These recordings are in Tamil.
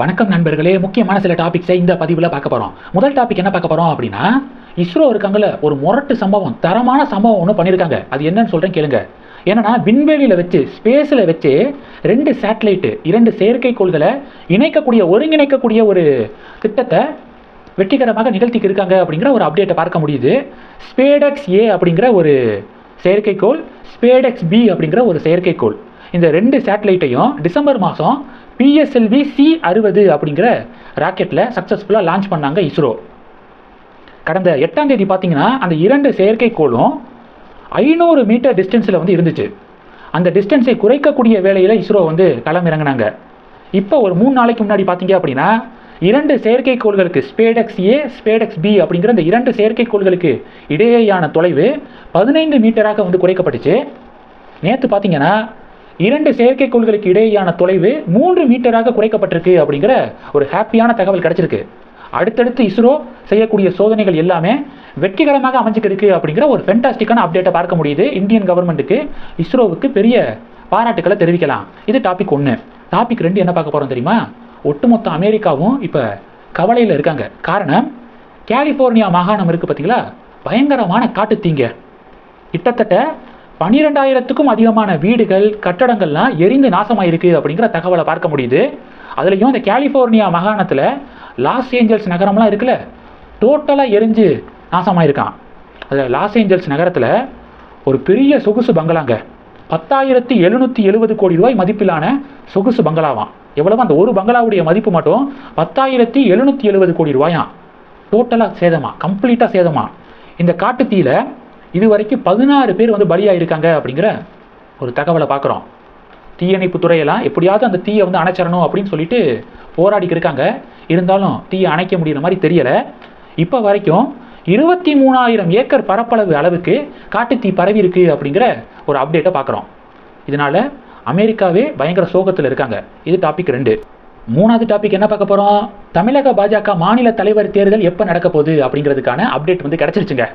வணக்கம் நண்பர்களே. முக்கியமான சில டாபிக்ஸை இந்த பதிவில் பார்க்க போகிறோம் முதல் டாபிக் என்ன பார்க்க போகிறோம் அப்படின்னா இஸ்ரோ இருக்காங்கல்ல ஒரு முரட்டு சம்பவம் தரமான சம்பவம் ஒன்று பண்ணியிருக்காங்க அது என்னன்னு சொல்கிறேன் கேளுங்க. ஏன்னா விண்வெளியில் வச்சு ஸ்பேஸில் வச்சு ரெண்டு சேட்டலைட்டு இரண்டு செயற்கைக்கோள்களை இணைக்கக்கூடிய ஒருங்கிணைக்கக்கூடிய ஒரு திட்டத்தை வெற்றிகரமாக நிகழ்த்திக்கு இருக்காங்க அப்படிங்கிற ஒரு அப்டேட்டை பார்க்க முடியுது. ஸ்பேடெக்ஸ் ஏ அப்படிங்கிற ஒரு செயற்கைக்கோள் ஸ்பேடெக்ஸ் பி அப்படிங்கிற ஒரு செயற்கைக்கோள். இந்த ரெண்டு சேட்டலைட்டையும் டிசம்பர் மாதம் பிஎஸ்எல்வி சி அறுபது அப்படிங்கிற ராக்கெட்டில் சக்ஸஸ்ஃபுல்லாக லான்ச் பண்ணாங்க இஸ்ரோ. கடந்த எட்டாம் தேதி பார்த்தீங்கன்னா அந்த இரண்டு செயற்கைக்கோளும் ஐநூறு மீட்டர் டிஸ்டன்ஸில் வந்து இருந்துச்சு. அந்த டிஸ்டன்ஸை குறைக்கக்கூடிய வேலையில் இஸ்ரோ வந்து களமிறங்குனாங்க. இப்போ ஒரு மூணு நாளைக்கு முன்னாடி பார்த்தீங்க அப்படின்னா இரண்டு செயற்கைக்கோள்களுக்கு ஸ்பேடெக்ஸ் ஏ ஸ்பேடெக்ஸ் பி அப்படிங்கிற அந்த இரண்டு செயற்கைக்கோள்களுக்கு இடையேயான தொலைவு பதினைந்து மீட்டராக வந்து குறைக்கப்பட்டுச்சு. நேற்று பார்த்தீங்கன்னா இரண்டு செயற்கைக்கோள்களுக்கு இடையேயான தொலைவு மூன்று மீட்டராக குறைக்கப்பட்டிருக்கு அப்படிங்கிற ஒரு ஹாப்பியான தகவல் கிடைச்சிருக்கு. அடுத்தடுத்து இஸ்ரோ செய்யக்கூடிய சோதனைகள் எல்லாமே வெற்றிகரமாக அமைஞ்சிக்கிருக்கு அப்படிங்கிற ஒரு ஃபென்டாஸ்டிக்கான அப்டேட்டை பார்க்க முடியுது. இந்தியன் கவர்மெண்ட்டுக்கு இஸ்ரோவுக்கு பெரிய பாராட்டுக்களை தெரிவிக்கலாம். இது டாபிக் ஒன்று டாபிக் ரெண்டு என்ன பார்க்க போகிறோம் தெரியுமா? ஒட்டுமொத்த அமெரிக்காவும் இப்போ கவலையில் இருக்காங்க. காரணம் கலிஃபோர்னியா மாகாணம் இருக்குது பார்த்தீங்களா பயங்கரமான காட்டுத்தீங்க. கிட்டத்தட்ட பன்னிரெண்டாயிரத்துக்கும் அதிகமான வீடுகள் கட்டடங்கள்லாம் எரிந்து நாசமாயிருக்கு அப்படிங்கிற தகவலை பார்க்க முடியுது. அதுலேயும் இந்த கலிஃபோர்னியா மாகாணத்தில் லாஸ் ஏஞ்சல்ஸ் நகரம்லாம் இருக்குல்ல டோட்டலாக எரிஞ்சு நாசமாயிருக்கான். அதில் லாஸ் ஏஞ்சல்ஸ் நகரத்தில் ஒரு பெரிய சொகுசு பங்களாங்க. பத்தாயிரத்தி எழுநூற்றி எழுபது கோடி ரூபாய் மதிப்பிலான சொகுசு பங்களாவாம். எவ்வளவு அந்த ஒரு பங்களாவுடைய மதிப்பு மட்டும் பத்தாயிரத்தி எழுநூற்றி எழுபது கோடி ரூபாயாம். டோட்டலாக சேதமா கம்ப்ளீட்டாக சேதமா. இந்த காட்டுத்தீயில் இது வரைக்கும் பதினாறு பேர் வந்து பலியாயிருக்காங்க அப்படிங்கிற ஒரு தகவலை பார்க்குறோம். தீயணைப்பு துறையெல்லாம் எப்படியாவது அந்த தீயை வந்து அணைச்சிடணும் அப்படின்னு சொல்லிட்டு போராடிக்கு இருக்காங்க. இருந்தாலும் தீயை அணைக்க முடியுற மாதிரி தெரியலை. இப்போ வரைக்கும் இருபத்தி மூணாயிரம் ஏக்கர் பரப்பளவு அளவுக்கு காட்டுத்தீ பரவி இருக்கு அப்படிங்கிற ஒரு அப்டேட்டை பார்க்குறோம். இதனால அமெரிக்காவே பயங்கர சோகத்தில் இருக்காங்க. இது டாபிக் ரெண்டு. மூணாவது டாபிக் என்ன பார்க்க போகிறோம் தமிழக பாஜக மாநில தலைவர் தேர்தல் எப்போ நடக்க போகுது அப்படிங்கிறதுக்கான அப்டேட் வந்து கிடச்சிருச்சுங்க.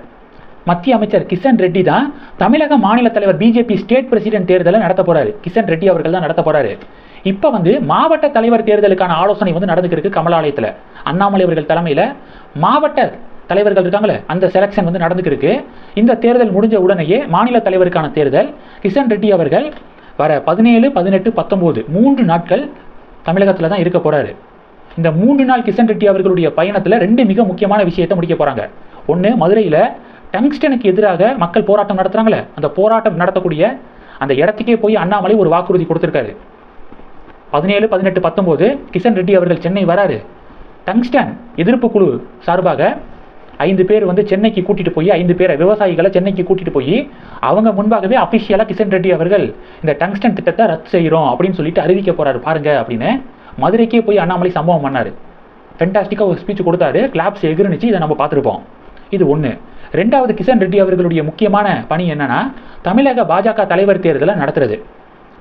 மத்திய அமைச்சர் கிஷன் ரெட்டி தான் தமிழக மாநில தலைவர் பிஜேபி ஸ்டேட் பிரசிடென்ட் தேர்தலை நடத்த போறாரு. கிஷன் ரெட்டி அவர்கள் தான் நடத்த போறாரு. இப்போ வந்து மாவட்ட தலைவர் தேர்தலுக்கான ஆலோசனை வந்து நடந்துக்கிருக்கு கமலாலயத்தில். அண்ணாமலை அவர்கள் தலைமையில் மாவட்ட தலைவர்கள் இருக்காங்களே அந்த செலெக்ஷன் வந்து நடந்துக்கிருக்கு இந்த தேர்தல் முடிஞ்ச உடனேயே மாநில தலைவருக்கான தேர்தல் கிஷன் ரெட்டி அவர்கள் வர பதினேழு பதினெட்டு பத்தொம்போது மூன்று நாட்கள் தமிழகத்தில் தான் இருக்க போறாரு. இந்த மூன்று நாள் கிஷன் ரெட்டி அவர்களுடைய பயணத்தில் ரெண்டு மிக முக்கியமான விஷயத்தை முடிக்க போகிறாங்க ஒன்று மதுரையில் டங்ஸ்டனுக்கு எதிராக மக்கள் போராட்டம் நடத்துறாங்களே அந்த போராட்டம் நடத்தக்கூடிய அந்த இடத்துக்கே போய் அண்ணாமலை ஒரு வாக்குறுதி கொடுத்துருக்காரு. பதினேழு பதினெட்டு பத்தொம்போது கிஷன் ரெட்டி அவர்கள் சென்னை வராரு. டங்ஸ்டன் எதிர்ப்பு குழு சார்பாக ஐந்து பேர் வந்து சென்னைக்கு கூட்டிட்டு போய் ஐந்து பேரை விவசாயிகளை சென்னைக்கு கூட்டிட்டு போய் அவங்க முன்பாகவே அஃபிஷியலாக கிஷன் ரெட்டி அவர்கள் இந்த டங்ஸ்டன் திட்டத்தை ரத்து செய்கிறோம் அப்படின்னு சொல்லிட்டு அறிவிக்க போறாரு பாருங்க அப்படின்னு. மதுரைக்கே போய் அண்ணாமலை சம்பவம் பண்ணாரு. ஃபென்டாஸ்டிக்காக ஒரு ஸ்பீச் கொடுத்தாரு. கிளாப்ஸ் எகிர்னுச்சு. இதை நம்ம பார்த்துருப்போம். இது ஒன்று ரெண்டாவது கிஷன் ரெட்டி அவர்களுடைய முக்கியமான பணி என்னன்னா தமிழக பாஜக தலைவர் தேர்தலை நடத்துறது.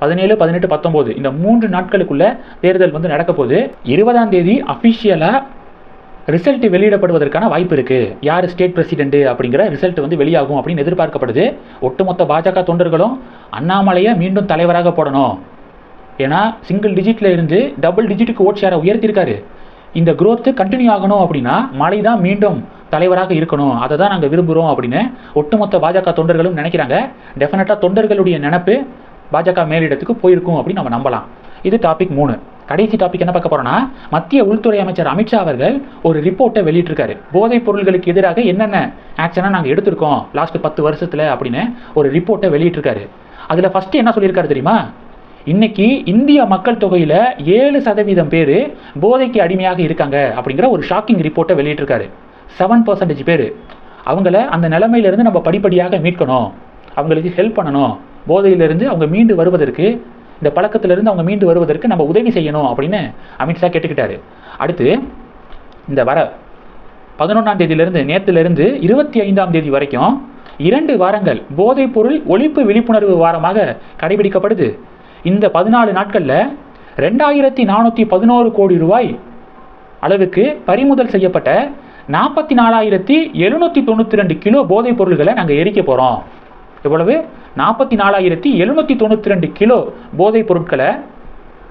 பதினேழு பதினெட்டு பத்தொம்போது இந்த மூன்று நாட்களுக்குள்ள தேர்தல் வந்து நடக்க போகுது. இருபதாம் தேதி அஃபிஷியலாக ரிசல்ட் வெளியிடப்படுவதற்கான வாய்ப்பு இருக்கு. யார் ஸ்டேட் பிரசிடென்ட் அப்படிங்கிற ரிசல்ட் வந்து வெளியாகும் அப்படின்னு எதிர்பார்க்கப்படுது. ஒட்டுமொத்த பாஜக தொண்டர்களும் அண்ணாமலையை மீண்டும் தலைவராக போடணும். ஏன்னா சிங்கிள் டிஜிட்ல இருந்து டபுள் டிஜிட்டுக்கு ஓட் ஷேரை உயர்த்தியிருக்காரு. இந்த குரோத்து கண்டினியூ ஆகணும் அப்படின்னா மழை தான் மீண்டும் தலைவராக இருக்கணும். அதை தான் நாங்கள் விரும்புகிறோம் அப்படின்னு ஒட்டுமொத்த பாஜக தொண்டர்களும் நினைக்கிறாங்க. டெஃபினட்டாக தொண்டர்களுடைய நினப்பு பாஜக மேலிடத்துக்கு போயிருக்கும் அப்படின்னு நம்ம நம்பலாம். இது டாபிக் மூணு. கடைசி டாபிக் என்ன பார்க்க போறோம்னா மத்திய உள்துறை அமைச்சர் அமித்ஷா அவர்கள் ஒரு ரிப்போர்ட்டை வெளியிட்டிருக்காரு. போதைப் பொருள்களுக்கு எதிராக என்னென்ன ஆக்ஷனாக நாங்கள் எடுத்திருக்கோம் லாஸ்ட் பத்து வருஷத்தில் அப்படின்னு ஒரு ரிப்போர்ட்டை வெளியிட்டிருக்காரு. அதில் ஃபஸ்ட்டு என்ன சொல்லியிருக்காரு தெரியுமா? இன்னைக்கு இந்திய மக்கள் தொகையில் ஏழு சதவீதம் பேர் போதைக்கு அடிமையாக இருக்காங்க அப்படிங்கிற ஒரு ஷாக்கிங் ரிப்போர்ட்டை வெளியிட்டிருக்காரு. செவன் பர்சன்டேஜ் பேர். அவங்கள அந்த நிலமையிலேருந்து நம்ம படிப்படியாக மீட்கணும். அவங்களுக்கு ஹெல்ப் பண்ணணும். போதையிலிருந்து அவங்க மீண்டு வருவதற்கு இந்த பழக்கத்திலிருந்து அவங்க மீண்டு வருவதற்கு நம்ம உதவி செய்யணும் அப்படின்னு அமித்ஷா கேட்டுக்கிட்டாரு. அடுத்து இந்த வர பதினொன்றாம் தேதியிலிருந்து நேற்றுலேருந்து இருபத்தி ஐந்தாம் தேதி வரைக்கும் இரண்டு வாரங்கள் போதைப் பொருள் ஒழிப்பு விழிப்புணர்வு வாரமாக கடைபிடிக்கப்படுது. இந்த பதினாலு நாட்களில் ரெண்டாயிரத்தி நானூற்றி பதினோரு கோடி ரூபாய் அளவுக்கு பறிமுதல் செய்யப்பட்ட நாற்பத்தி நாலாயிரத்தி எழுநூற்றி தொண்ணூற்றி ரெண்டு கிலோ போதைப் பொருள்களை நாங்கள் எரிக்க போகிறோம் எவ்வளவு? நாற்பத்தி நாலாயிரத்தி எழுநூற்றி தொண்ணூற்றி ரெண்டு கிலோ போதைப் பொருட்களை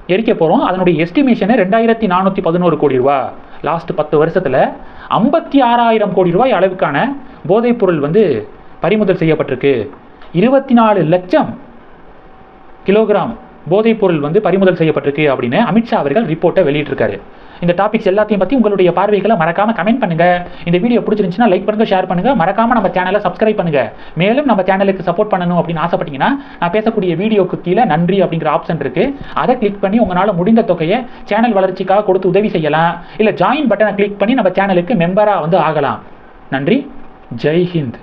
எரிக்க போகிறோம் அதனுடைய எஸ்டிமேஷனை ரெண்டாயிரத்தி நானூற்றி பதினோரு கோடி ரூபா. லாஸ்ட் பத்து வருஷத்தில் ஐம்பத்தி ஆறாயிரம் கோடி ரூபாய் அளவுக்கான போதைப் பொருள் வந்து பறிமுதல் செய்யப்பட்டிருக்கு. இருபத்தி நாலு லட்சம் கிலோகிராம் போதைப்பொருள் வந்து பறிமுதல் செய்யப்பட்டிருக்கு அப்படின்னு அமித்ஷா அவர்கள் ரிப்போர்ட்டை வெளியிட்டிருக்காரு. இந்த டாபிக்ஸ் எல்லாத்தையும் பற்றி உங்களுடைய பார்வைகளை மறக்காம கமெண்ட் பண்ணுங்க. இந்த வீடியோ பிடிச்சிருந்துச்சுன்னா லைக் பண்ணுங்க ஷேர் பண்ணுங்க. மறக்காம நம்ம சேனலை சப்ஸ்கிரைப் பண்ணுங்க. மேலும் நம்ம சேனலுக்கு சப்போர்ட் பண்ணணும் அப்படின்னு ஆசைப்பட்டீங்கன்னா நான் பேசக்கூடிய வீடியோக்கு கீழே நன்றி அப்படிங்கிற ஆப்ஷன் இருக்கு. அதை கிளிக் பண்ணி உங்களால் முடிந்த தொகையை சேனல் வளர்ச்சிக்காக கொடுத்து உதவி செய்யலாம். இல்லை ஜாயின் பட்டனை கிளிக் பண்ணி நம்ம சேனலுக்கு மெம்பராக வந்து ஆகலாம். நன்றி. ஜெய் ஹிந்த்.